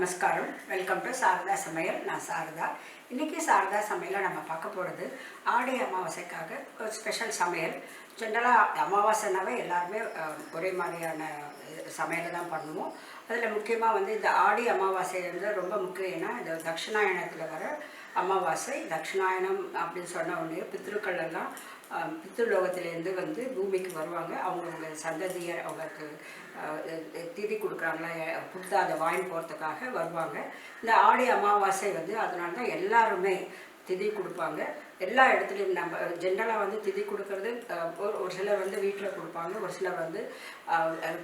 நமஸ்காரம். Welcome to Saradha சமையல். நான் சாரதா. இன்றைக்கி சாரதா சமையலை நம்ம பார்க்க போகிறது ஆடி அமாவாசைக்காக ஒரு ஸ்பெஷல் சமையல். ஜென்ரலாக அமாவாசைனாவே எல்லாருமே ஒரே மாதிரியான சமையலை தான் பண்ணுவோம். அதில் முக்கியமாக வந்து இந்த ஆடி அமாவாசை வந்து ரொம்ப முக்கியம். ஏன்னா இந்த தட்சிணாயணத்தில் வர அமாவாசை தட்சிணாயணம் அப்படின்னு சொன்ன உடனே பித்ருக்கள் எல்லாம் பித்ருலோகத்திலேருந்து வந்து பூமிக்கு வருவாங்க. அவங்கவுங்க சந்ததியர் அவங்களுக்கு திதி கொடுக்குறாங்களா கொடுத்து அதை வாங்கி போகிறதுக்காக வருவாங்க. இந்த ஆடி அமாவாசை வந்து அதனால தான் எல்லாருமே திதி கொடுப்பாங்க. எல்லா இடத்துலையும் நம்ம ஜென்ரலாக வந்து திதி கொடுக்கறது ஒரு ஒரு சிலர் வந்து வீட்டில் கொடுப்பாங்க. ஒரு சிலர் வந்து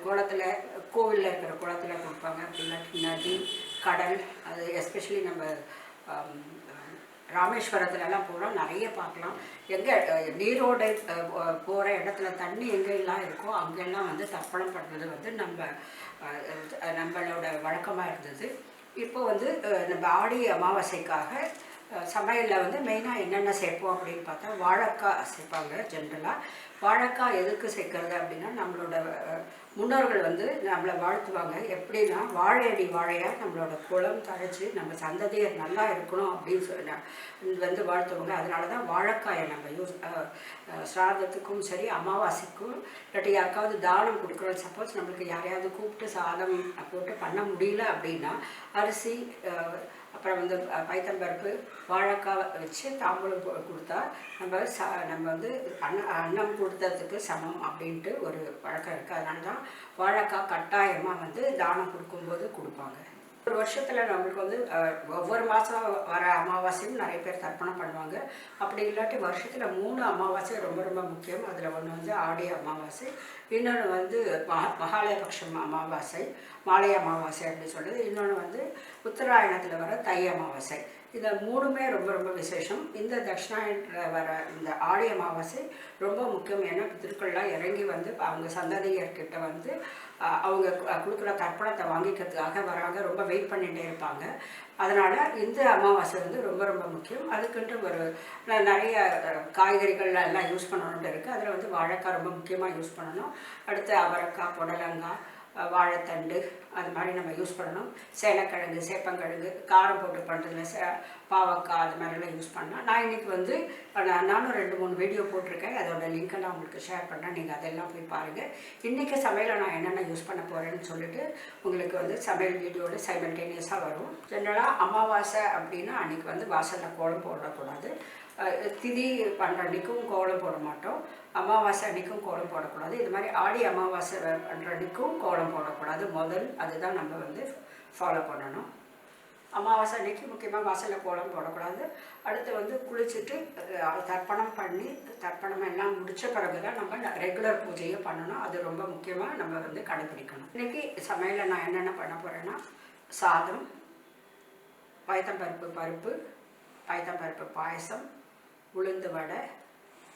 குளத்தில் கோவிலில் இருக்கிற குளத்தில் கொடுப்பாங்க. அப்படின்னா நதி கடல் அது எஸ்பெஷலி நம்ம ராமேஸ்வரத்துலலாம் போகிறோம் நிறைய பார்க்கலாம். எங்கே நீரோடு போகிற இடத்துல தண்ணி எங்கெல்லாம் இருக்கோ அங்கெல்லாம் வந்து தர்ப்பணம் பண்ணுறது வந்து நம்ம நம்மளோட வழக்கமாக இருந்தது. இப்போ வந்து நம்ம ஆடி அமாவாசைக்காக சமையலில் வந்து மெயினாக என்னென்ன சேர்ப்போம் அப்படின்னு பார்த்தா வாழைக்காய் சேர்ப்பாங்க ஜென்ரலாக வாழைக்காய் எதுக்கு சேர்க்கறது அப்படின்னா நம்மளோட முன்னோர்கள் வந்து நம்மளை வாழ்த்துவாங்க. எப்படின்னா வாழையடி வாழையாக நம்மளோட குளம் தழைச்சி நம்ம சந்ததியர் நல்லா இருக்கணும் அப்படின்னு சொல்லி வந்து வாழ்த்துவாங்க. அதனால தான் வாழைக்காயை நம்ம யூஸ் சிராதத்துக்கும் சரி அமாவாசைக்கும் இல்லாட்டி யாருக்காவது தானம் கொடுக்குறோம். சப்போஸ் நம்மளுக்கு யாரையாவது கூப்பிட்டு சாதம் போட்டு பண்ண முடியல அப்படின்னா அரிசி அப்புறம் வந்து பைத்தம் பருப்பு வாழைக்காய் வச்சு தாம்பூலம் கொ- கொடுத்தா நம்ம ச நம்ம வந்து அன்ன அன்னம் கொடுத்ததுக்கு சமம் அப்படின்ட்டு ஒரு வழக்கம் இருக்குது அதனால தான் வாழைக்காய் கட்டாயமாக வந்து தானம் கொடுக்கும்போது கொடுப்பாங்க. ஒரு வருஷத்தில் நம்மளுக்கு வந்து ஒவ்வொரு மாதம் வர அமாவாசையும் நிறைய பேர் தர்ப்பணம் பண்ணுவாங்க. அப்படி இல்லாட்டி வருஷத்தில் மூணு அமாவாசை ரொம்ப ரொம்ப முக்கியம். அதில் ஒன்று வந்து ஆடி அமாவாசை இன்னொன்று வந்து மகா மகாலயபக்ஷம் அமாவாசை மாலை அமாவாசை அப்படின்னு சொல்லுது இன்னொன்று வந்து உத்தராயணத்தில் வர தை அமாவாசை. இந்த மூணுமே ரொம்ப ரொம்ப விசேஷம். இந்த தட்சிணாயணத்தில் வர இந்த ஆடி அமாவாசை ரொம்ப முக்கியம். ஏன்னா பித்திருக்கள்லாம் இறங்கி வந்து அவங்க சந்ததியர்கிட்ட வந்து அவங்க கு- கொடுக்குற தர்ப்பணத்தை வாங்கிக்கிறதுக்காக வராங்க. ரொம்ப வெயிட் பண்ணிகிட்டே இருப்பாங்க. அதனால் இந்த அமாவாசை வந்து ரொம்ப ரொம்ப முக்கியம். அதுக்குன்ட்டு ஒரு நிறைய காய்கறிகள் எல்லாம் யூஸ் பண்ணணுன்ட்டு இருக்குது அதில் வந்து வாழைக்காய் ரொம்ப முக்கியமாக யூஸ் பண்ணணும். அடுத்து அவரைக்காய் புடலங்காய் வாழைத்தண்டு அது மாதிரி நம்ம யூஸ் பண்ணணும். சேனக்கிழங்கு சேப்பங்கிழங்கு காரம் போட்டு பண்ணுறதுல சே பாவக்காய் அது மாதிரிலாம் யூஸ் பண்ணலாம். நான் இன்னைக்கு வந்து நான் நானும் ரெண்டு மூணு வீடியோ போட்டிருக்கேன். அதோட நான் உங்களுக்கு ஷேர் பண்ணுறேன் நீங்கள் அதெல்லாம் போய் பாருங்கள் இன்றைக்கி சமையலை நான் என்னென்ன யூஸ் பண்ண போகிறேன்னு சொல்லிட்டு உங்களுக்கு வந்து சமையல் வீடியோவில் சைமல்டேனியஸாக வரும். ஜென்ரலாக அமாவாசை அப்படின்னா அன்றைக்கி வந்து வாசலில் கோலம் போடக்கூடாது. திதி பண்ணுற அன்றைக்கும் கோலம் போட மாட்டோம். அமாவாசை அன்றைக்கும் கோலம் போடக்கூடாது. இது மாதிரி ஆடி அமாவாசை பண்ணுற அன்றைக்கும் கோலம் போடக்கூடாது. முதல் அதுதான் நம்ம வந்து ஃபாலோ பண்ணணும். அமாவாசை அன்னைக்கு முக்கியமாக வாசலில் கோலம் போடக்கூடாது. அடுத்து வந்து குளிச்சுட்டு தர்ப்பணம் பண்ணி தர்ப்பணம் எல்லாம் முடித்த பிறகு தான் நம்ம ரெகுலர் பூஜையை பண்ணணும். அது ரொம்ப முக்கியமாக நம்ம வந்து கடைபிடிக்கணும். இன்றைக்கி சமையலில் நான் என்னென்ன பண்ண போகிறேன்னா சாதம் பயத்தம்பருப்பு பருப்பு பயத்தம்பருப்பு பாயசம் உளுந்து வடை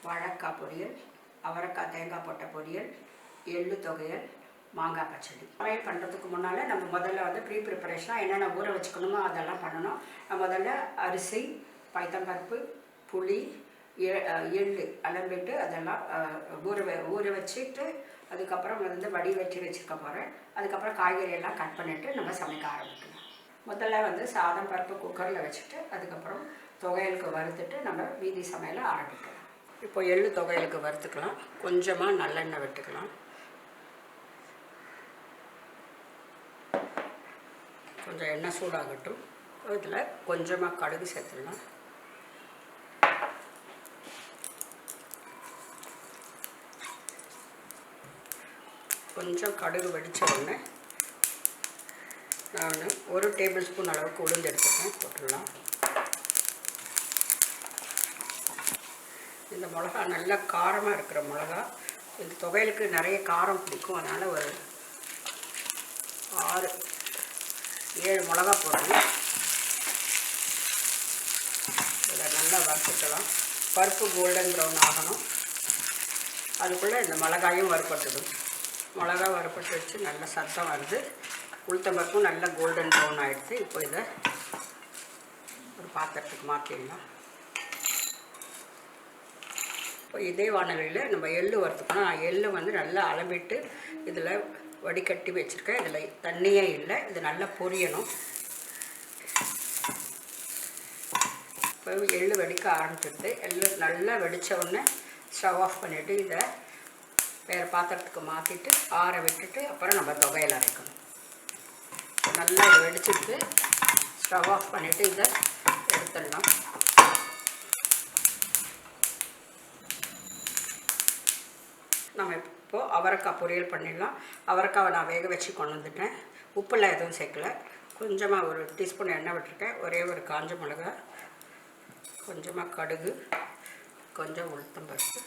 வாழைக்காய் பொரியல் அவரைக்காய் தேங்காய் போட்ட பொரியல் எள்ளு தொகையல் மாங்காய் பச்சடி. சமையல் பண்ணுறதுக்கு முன்னால் நம்ம முதல்ல வந்து ப்ரீ ப்ரிப்பரேஷனாக என்னென்ன ஊற வச்சுக்கணுமோ அதெல்லாம் பண்ணணும். நம்ம முதல்ல அரிசி பைத்தம்பருப்பு புளி எ- எள்ளு அலம்பிட்டு அதெல்லாம் ஊற வ- ஊற வச்சுட்டு அதுக்கப்புறம் வந்து வடி வச்சு வச்சுருக்க போகிறேன் அதுக்கப்புறம் காய்கறி எல்லாம் கட் பண்ணிவிட்டு நம்ம சமைக்க ஆரம்பிக்கணும் முதல்ல வந்து சாதம் பருப்பு குக்கரில் வச்சுட்டு அதுக்கப்புறம் துவையலுக்கு வறுத்துட்டு நம்ம வீதி சமையலை ஆரம்பிக்கலாம். இப்போ எள்ளு துவையலுக்கு வறுத்துக்கலாம். கொஞ்சமாக நல்லெண்ணெய் விட்டுக்கலாம். கொஞ்சம் எண்ணெய் சூடாகட்டும். இதில் கொஞ்சமாக கடுகு சேர்த்துடலாம். கொஞ்சம் கடுகு வெடித்த உடனே நான் ஒரு டேபிள் ஸ்பூன் அளவுக்கு உளுந்து எடுத்துக்கேன் போட்டுடலாம். இந்த மிளகா நல்லா காரமாக இருக்கிற மிளகா. இந்த துவையலுக்கு நிறைய காரம் பிடிக்கும். அதனால் ஒரு ஆறு ஏழு மிளகா போடணும். இதை நல்லா வறுத்துக்கலாம். பருப்பு கோல்டன் ப்ரௌன் ஆகணும். அதுக்குள்ளே இந்த மிளகாயும் வறுப்பட்டுடும் மிளகா வறுப்பட்டு வச்சு நல்ல சத்தம் வருது. உளுத்தம்பருப்பும் நல்லா கோல்டன் ப்ரௌன் ஆகிடுச்சு இப்போ இதை ஒரு பாத்திரத்துக்கு மாற்றிடலாம் இப்போ இதே வானொலியில் நம்ம எள்ளு வறுத்துக்கணும். எள்ளு வந்து நல்லா அளவிட்டு இதில் வடிகட்டி வச்சுருக்கேன். இதில் தண்ணியே இல்லை. இது நல்லா பொரியணும். இப்போ எள்ளு வெடிக்க ஆரம்பிச்சிருது எள்ளு நல்லா வெடித்த உடனே ஸ்டவ் ஆஃப் பண்ணிவிட்டு இதை வேறு பாத்திரத்துக்கு மாற்றிட்டு ஆற விட்டுட்டு அப்புறம் நம்ம தொகையில் அரைக்கணும். நல்லா இது வெடிச்சிட்டு ஸ்டவ் ஆஃப் பண்ணிவிட்டு இதை எடுத்துடலாம். நம்ம இப்போது அவரைக்காய் பொரியல் பண்ணிடலாம். அவரைக்காவை நான் வேக வச்சு கொண்டு வந்துட்டேன். உப்பெல்லாம் எதுவும் சேர்க்கல. கொஞ்சமாக ஒரு டீஸ்பூன் எண்ணெய் விட்டுருக்கேன். ஒரே ஒரு காஞ்ச மிளகாய் கொஞ்சமாக கடுகு கொஞ்சம் உளுத்தம் பருப்பு.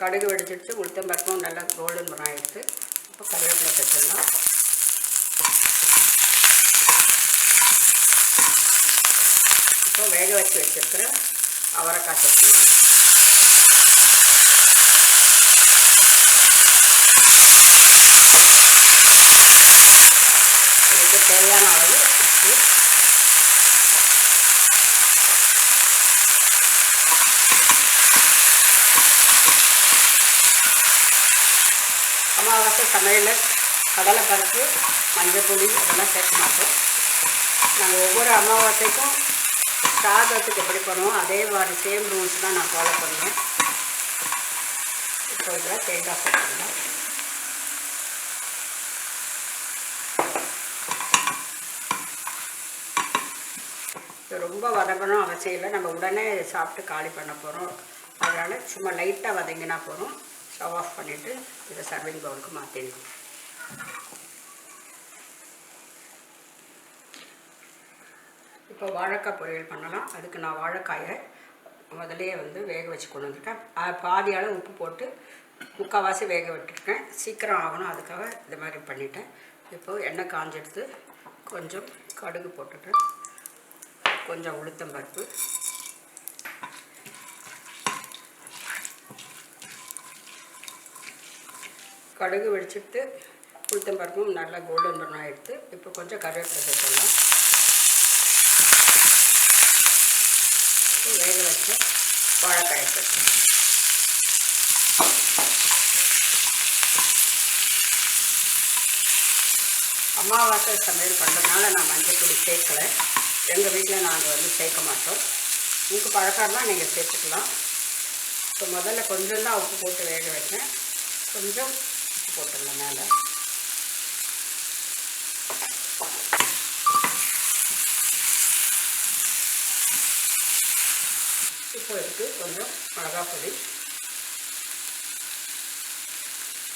கடுகு வெடிச்சிட்டு உளுத்தம் பருப்பும் நல்லா கோல்டன் ப்ரௌன் ஆகிடுச்சு இப்போ கருவேப்பிலை சேர்த்துடலாம். இப்போ வேக வச்சு வச்சுருக்கிற அவரைக்காய் சேர்த்துடலாம். இதுக்கு தேவையான அளவு உப்பு அமாவாசை சமையலில் கடலைப்பருப்பு மஞ்சள் பொடி அதெல்லாம் சேர்க்க மாட்டோம். நாங்கள் ஒவ்வொரு அமாவாசைக்கும் சாதத்துக்கு எப்படி பண்ணுவோம் அதே மாதிரி சேம் ரூல்ஸ் தான் நான் ஃபாலோ பண்ணுவேன். இப்போ இதில் தேங்காய் சேர்த்துக்கலாம் ரொம்ப வதங்கணும் அவசியம் இல்லை. நம்ம உடனே சாப்பிட்டு காலி பண்ண போகிறோம் அதனால் சும்மா லைட்டாக வதங்கினா போகிறோம் ஸ்டவ் ஆஃப் பண்ணிவிட்டு இதை சர்விங் பவுலுக்கு மாற்றிடணும் இப்போ வாழைக்காய் பொரியல் பண்ணலாம். அதுக்கு நான் வாழைக்காயை முதலே வந்து வேக வச்சு கொண்டு வந்திருக்கேன் பாதியால் பாதி அளவு உப்பு போட்டு முக்கால்வாசி வேக விட்டுருக்கேன். சீக்கிரம் ஆகணும். அதுக்காக இது மாதிரி பண்ணிட்டேன். இப்போது எண்ணெய் காஞ்செடுத்து கொஞ்சம் கடுகு போட்டுட்டேன் கொஞ்சம் உளுத்தம் பருப்பு கடுகு வெடிச்சிட்டு உளுத்தம் பருப்பும் நல்லா கோல்டன் ப்ரௌன் ஆகிடுத்து இப்போ கொஞ்சம் கருவேப்பிலை சேர்த்துடலாம். வேக வச்ச வாழைக்காய் சேர்த்துக்கலாம் அமாவாசை சமையல் பண்ணுறதுனால நான் மஞ்சள் பொடி சேர்க்கலை. எங்கள் வீட்டில் நாங்கள் வந்து சேர்க்க மாட்டோம். உங்களுக்கு பழக்கம்னா நீங்கள் சேர்த்துக்கலாம். இப்போ முதல்ல கொஞ்சம் தான் உப்பு போட்டு வேக வச்சேன் கொஞ்சம் போட்டுடலாம் மேலே. இப்போ இருக்குது கொஞ்சம் மிளகாப்பொடி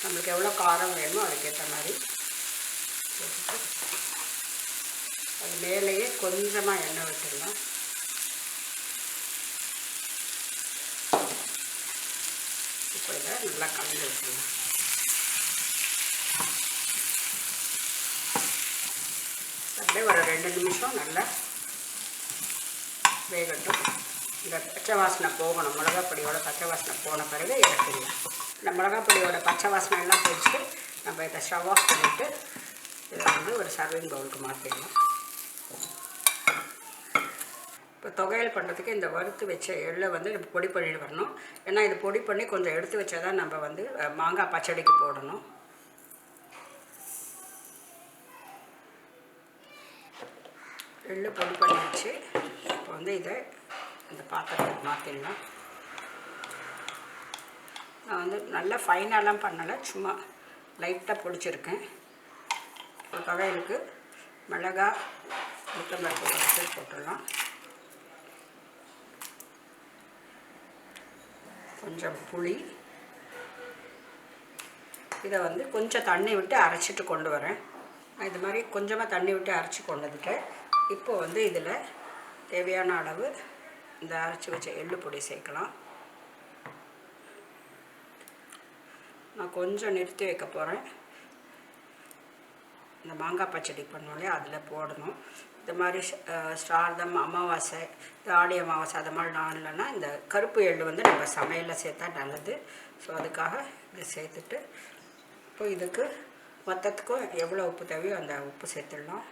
நம்மளுக்கு எவ்வளோ காரம் வேணுமோ அதுக்கேற்ற மாதிரி போட்டுட்டு அது மேலேயே கொஞ்சமாக எண்ணெய் விட்டுடலாம். இப்போ இதை நல்லா கலந்து விட்டுடலாம். அப்படியே ஒரு ரெண்டு நிமிஷம் நல்லா வேகட்டும். இந்த பச்சை வாசனை போகணும். மிளகாப் பொடியோட பச்சை வாசனை போன பிறகு இறக்கிடலாம் இந்த மிளகாப் பொடியோட பச்சை வாசனை எல்லாம் போயிடுச்சு. நம்ம இதை ஸ்டவ் ஆஃப் பண்ணிவிட்டு இதை வந்து ஒரு சர்விங் பவுலுக்கு மாற்றிடலாம் இப்போ தொகையல் பண்ணுறதுக்கு இந்த வறுத்து வச்ச எள்ளை வந்து பொடி பண்ணிட்டு வரணும். ஏன்னா இது பொடி பண்ணி கொஞ்சம் எடுத்து வச்சா தான் நம்ம வந்து மாங்காய் பச்சடிக்கு போடணும். எள்ளு பொடி பண்ணி வச்சு இப்போ வந்து இதை இந்த பாத்திரத்துக்கு மாற்றிடலாம் நான் வந்து நல்லா ஃபைனாலாம் பண்ணலை சும்மா லைட்டாக பொடிச்சிருக்கேன். இப்போ துவையலுக்கு மிளகாய் முத்தம்பருப்பு வச்சு போட்டுடலாம். கொஞ்சம் புளி. இதை வந்து கொஞ்சம் தண்ணி விட்டு அரைச்சிட்டு கொண்டு வரேன். இது மாதிரி கொஞ்சமாக தண்ணி விட்டு அரைச்சி கொண்டு வந்துட்டேன் இப்போ வந்து இதில் தேவையான அளவு இந்த அரைச்சி வச்ச எள்ளு பொடி சேர்க்கலாம். நான் கொஞ்சம் நிறுத்தி வைக்க போகிறேன் இந்த மாங்காய் பச்சடி பண்ணோம் அதில் போடணும். இந்த மாதிரி ஸ்ரார்தம் அமாவாசை இந்த ஆடி அமாவாசை அது மாதிரி இல்லைன்னா இந்த கருப்பு எள்ளு வந்து நம்ம சமையலில் சேர்த்தா நல்லது. ஸோ அதுக்காக இதை சேர்த்துட்டு இப்போ இதுக்கு மொத்தத்துக்கும் எவ்வளோ உப்பு தேவையோ அந்த உப்பு சேர்த்துடலாம்.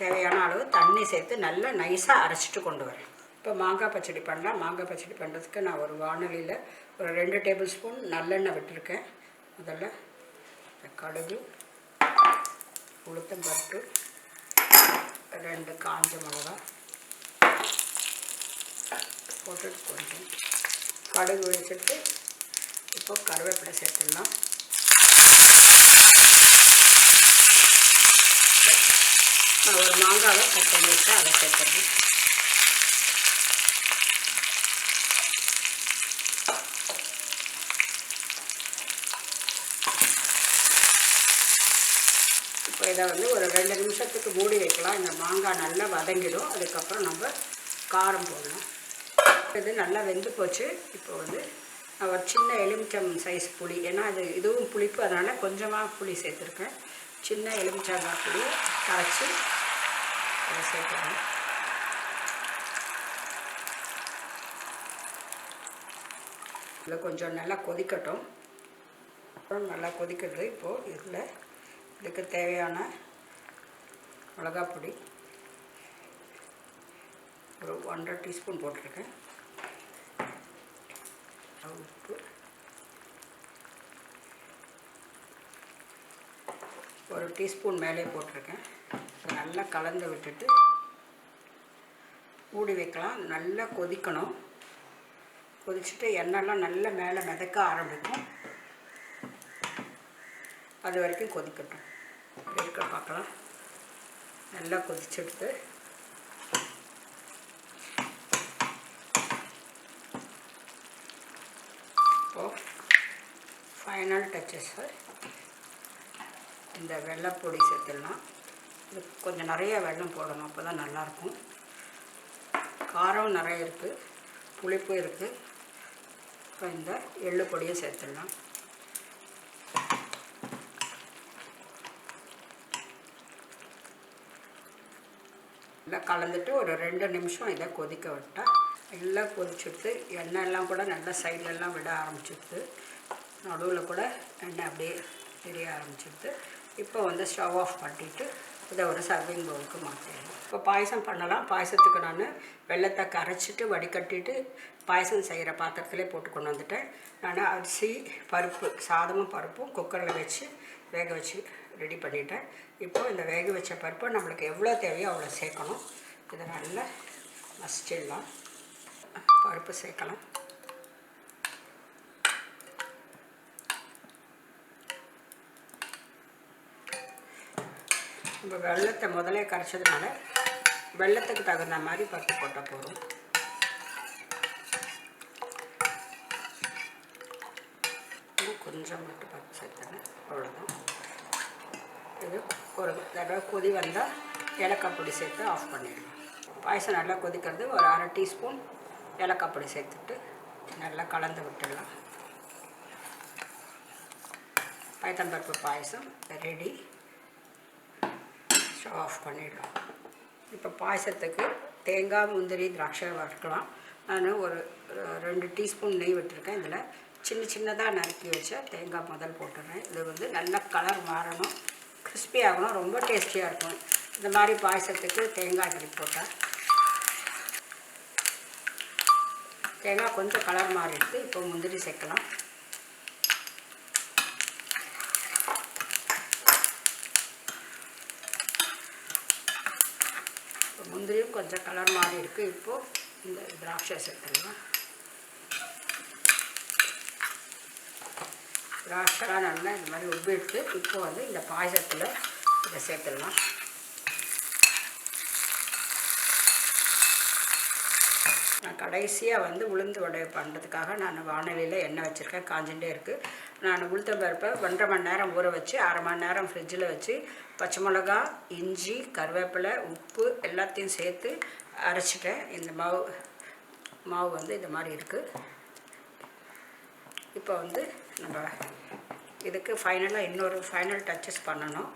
தேவையான அளவு தண்ணி சேர்த்து நல்லா நைஸாக அரைச்சிட்டு கொண்டு வரேன். இப்போ மாங்காய் பச்சடி பண்ணலாம். மாங்காய் பச்சடி பண்ணுறதுக்கு நான் ஒரு வானொலியில் ஒரு ரெண்டு டேபிள் ஸ்பூன் நல்லெண்ணெய் விட்டுருக்கேன். முதல்ல கடுகு உளுத்தம்பருப்பு ரெண்டு காஞ்ச மிளகா போட்டுட்டு கொஞ்சம் கடுகு வச்சுட்டு இப்போ கருவேப்பிலை சேர்த்துடலாம். நான் ஒரு மாங்காவை கட் பண்ணி வச்சு அதை சேர்த்துறேன் இப்போ இதை வந்து ஒரு ரெண்டு நிமிஷத்துக்கு மூடி வைக்கலாம். இந்த மாங்காய் நல்லா வதங்கிடும். அதுக்கப்புறம் நம்ம காரம் போடணும். இது நல்லா வெந்து போச்சு. இப்போ வந்து ஒரு சின்ன எலுமிச்சம் சைஸ் புளி ஏன்னா அது இதுவும் புளிப்பு. அதனால் கொஞ்சமாக புளி சேர்த்துருக்கேன் சின்ன எலுமிச்சங்காய் புளியை கரைச்சி அதை சேர்த்துக்கணும் இதில் கொஞ்சம் நல்லா கொதிக்கட்டும். அப்புறம் நல்லா கொதிக்கிறது இப்போது இதில் இதுக்கு தேவையான மிளகாப்பொடி ஒரு ஒன்றரை டீஸ்பூன் போட்டிருக்கேன். உப்பு ஒரு டீஸ்பூன் மேலே போட்டிருக்கேன். நல்லா கலந்து விட்டுட்டு மூடி வைக்கலாம். நல்லா கொதிக்கணும். கொதிச்சுட்டு எண்ணெய்லாம் நல்லா மேலே மிதக்க ஆரம்பிக்கும். அது வரைக்கும் கொதிக்கட்டும். இருக்க பார்க்கலாம் நல்லா கொதிச்செடுத்து இப்போது ஃபைனல் டச்சஸ் இந்த வெள்ளைப்பொடி சேர்த்துடலாம். இது கொஞ்சம் நிறைய வெள்ளம் போடணும் அப்போ தான் நல்லாயிருக்கும். காரம் நிறைய இருக்குது புளிப்பும் இருக்குது இப்போ இந்த எள்ளு பொடியும் சேர்த்துடலாம். நல்லா கலந்துட்டு ஒரு ரெண்டு நிமிஷம் இதை கொதிக்க விட்டால் எல்லாம் கொதிச்சுட்டு எண்ணெய் எல்லாம் கூட நல்லா சைட்லலாம் விட ஆரம்பிச்சிடுது நடுவில் கூட எண்ணெய் அப்படியே தெரிய ஆரம்பிச்சிடுது இப்போ வந்து ஸ்டவ் ஆஃப் பண்ணிட்டு இதை ஒரு சர்விங் பவுலுக்கு மாற்றிடலாம் இப்போ பாயசம் பண்ணலாம். பாயசத்துக்கு நான் வெள்ளத்தை கரைச்சிட்டு வடிகட்டிட்டு பாயசம் செய்கிற பாத்திரத்திலே போட்டு கொண்டு வந்துட்டேன். நான் அரிசி பருப்பு சாதமும் பருப்பும் குக்கரில் வச்சு வேக வச்சு ரெடி பண்ணிட்டேன். இப்போ இந்த வேக வச்ச பருப்பை நம்மளுக்கு எவ்வளோ தேவையோ அவ்வளோ சேர்க்கணும். இதை நல்லா மசிச்சிடலாம். பருப்பு சேர்க்கலாம். நம்ம வெள்ளத்தை முதலே கரைச்சதுனால வெள்ளத்துக்கு தகுந்த மாதிரி பருப்பு போட்டால் போதும் கொஞ்சம் மட்டும் பருப்பு சேர்த்துறேன் அவ்வளோதான் இது ஒரு தடவை கொதி வந்தால் ஏலக்காய் பொடி சேர்த்து ஆஃப் பண்ணிடலாம் பாயசம் நல்லா கொதிக்கிறது ஒரு அரை டீஸ்பூன் ஏலக்காய் பொடி சேர்த்துட்டு நல்லா கலந்து விட்டுடலாம். பயத்தம்பருப்பு பாயசம் ரெடி. ஸ்டவ் ஆஃப் பண்ணிடலாம். இப்போ பாயசத்துக்கு தேங்காய் முந்திரி திராட்சை வறுக்கலாம். நான் ஒரு ரெண்டு டீஸ்பூன் நெய் விட்டுருக்கேன். இதில் சின்ன சின்னதாக நறுக்கி வச்ச தேங்காய் முதல் போட்டுடுறேன் இது வந்து நல்லா கலர் மாறணும். கிறிஸ்பி ஆகணும். ரொம்ப டேஸ்டியாக இருக்கும். இந்த மாதிரி பாயசத்துக்கு தேங்காய் இப்படி போட்டால் தேங்காய் கொஞ்சம் கலர் மாறிடுது இப்போ முந்திரி சேர்க்கலாம் இப்போ முந்திரியும் கொஞ்சம் கலர் மாறி இருக்குது இப்போது இந்த திராட்சை சேர்த்துடலாம் திராட்சைலாம் நல்லா இந்த மாதிரி உப்பு எடுத்து இப்போ வந்து இந்த பாயசத்தில் இதை சேர்த்துடலாம். நான் கடைசியாக வந்து உளுந்து வடை பண்ணுறதுக்காக நான் வானொலியில் எண்ணெய் வச்சுருக்கேன். காஞ்சுட்டே இருக்குது நான் உளுத்தம் பருப்பை ஒன்றரை மணி நேரம் ஊற வச்சு அரை மணி நேரம் ஃப்ரிட்ஜில் வச்சு பச்சை மிளகா இஞ்சி கருவேப்பிலை உப்பு எல்லாத்தையும் சேர்த்து அரைச்சிட்டேன். இந்த மாவு மாவு வந்து இந்த மாதிரி இருக்குது இப்போ வந்து நம்ம இதுக்கு ஃபைனலாக இன்னொரு ஃபைனல் டச்சஸ் பண்ணணும்.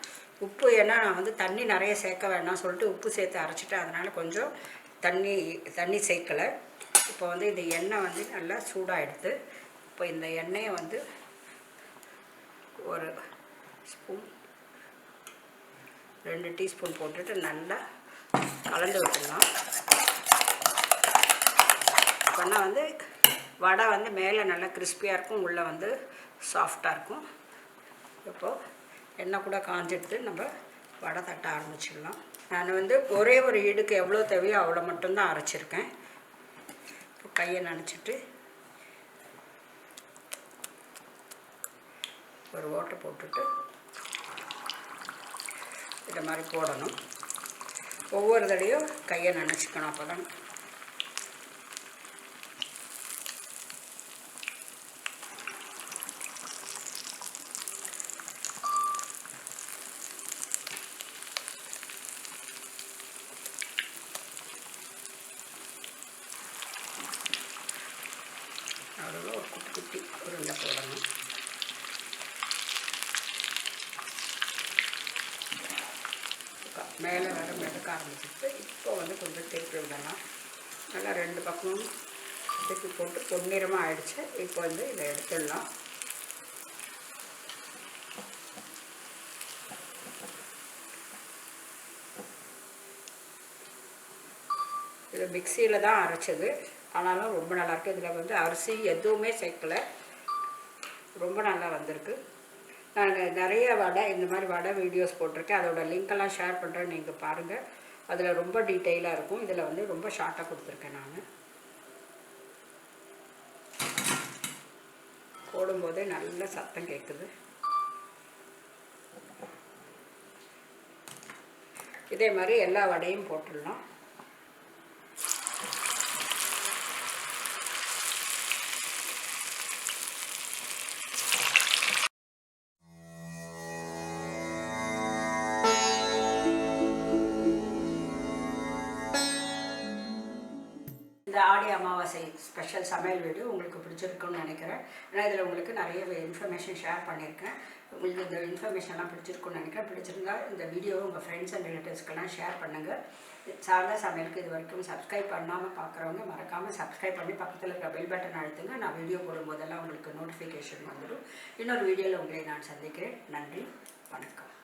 உப்பு ஏன்னா நான் வந்து தண்ணி நிறைய சேர்க்க வேணாம் சொல்லிட்டு உப்பு சேர்த்து அரைச்சிட்டேன். அதனால் கொஞ்சம் தண்ணி தண்ணி சேர்க்கலை. இப்போ வந்து இந்த எண்ணெய் வந்து நல்லா சூடாகிடுது இப்போ இந்த எண்ணெயை வந்து ஒரு ஸ்பூன் ரெண்டு டீஸ்பூன் போட்டுட்டு நல்லா கலந்து விட்டுடலாம். பண்ணால் வந்து வடை வந்து மேலே நல்லா கிறிஸ்பியாக இருக்கும் உள்ளே வந்து சாஃப்டாக இருக்கும். இப்போது எண்ணெய் கூட காஞ்சிட்டு நம்ம வடை தட்ட ஆரம்பிச்சிடலாம். நான் வந்து ஒரே ஒரு இடுக்கு எவ்வளோ தேவையோ அவ்வளோ மட்டும்தான் அரைச்சிருக்கேன். இப்போ கையை நினச்சிட்டு ஒரு ஓட்டை போட்டுட்டு இதை மாதிரி போடணும். ஒவ்வொரு தடையும் கையை நினச்சிக்கணும் அப்போ தான் ஒரு குட்டி குட்டி உருண்டை போடணும். மேலே வர மிதக்க ஆரம்பிச்சிட்டு இப்போ வந்து கொஞ்சம் திருப்பி விடலாம். நல்லா ரெண்டு பக்கமும் திருப்பி போட்டு பொன்னிறமாக ஆயிடுச்சு. இப்போ வந்து இதை எடுத்துடலாம். இது மிக்சியில் தான் அரைச்சது. ஆனாலும் ரொம்ப நல்லாயிருக்கு இதில் வந்து அரிசி எதுவுமே சேர்க்கலை. ரொம்ப நல்லா வந்திருக்கு. நான் நிறைய வடை இந்த மாதிரி வடை வீடியோஸ் போட்டிருக்கேன். அதோட லிங்க்கெல்லாம் ஷேர் பண்ணுறேன் நீங்கள் பாருங்கள் அதில் ரொம்ப டீட்டெயிலாக இருக்கும். இதில் வந்து ரொம்ப ஷார்ட்டாக கொடுத்துருக்கேன் நான். போடும்போதே நல்ல சத்தம் கேட்குது இதே மாதிரி எல்லா வடையும் போட்டுடலாம். ஆடி அமாவாசை ஸ்பெஷல் சமையல் வீடியோ உங்களுக்கு பிடிச்சிருக்குன்னு நினைக்கிறேன். ஏன்னா இதில் உங்களுக்கு நிறைய இன்ஃபர்மேஷன் ஷேர் பண்ணியிருக்கேன். உங்களுக்கு இந்த இன்ஃபர்மேஷன்லாம் பிடிச்சிருக்குன்னு நினைக்கிறேன். பிடிச்சிருந்தா இந்த வீடியோவை உங்கள் ஃப்ரெண்ட்ஸ் அண்ட் ரிலேட்டிவ்ஸ்க்கெல்லாம் ஷேர் பண்ணுங்கள் சாரதா சமையலுக்கு இது வரைக்கும் சப்ஸ்கிரைப் பண்ணாமல் பார்க்குறவங்க மறக்காமல் சப்ஸ்கிரைப் பண்ணி பக்கத்தில் இருக்கிற பெல் பட்டன் அழுத்துங்க. நான் வீடியோ போடும்போதெல்லாம் உங்களுக்கு நோட்டிஃபிகேஷன் வந்துடும். இன்னொரு வீடியோவில் உங்களை நான் சந்திக்கிறேன். நன்றி. வணக்கம்.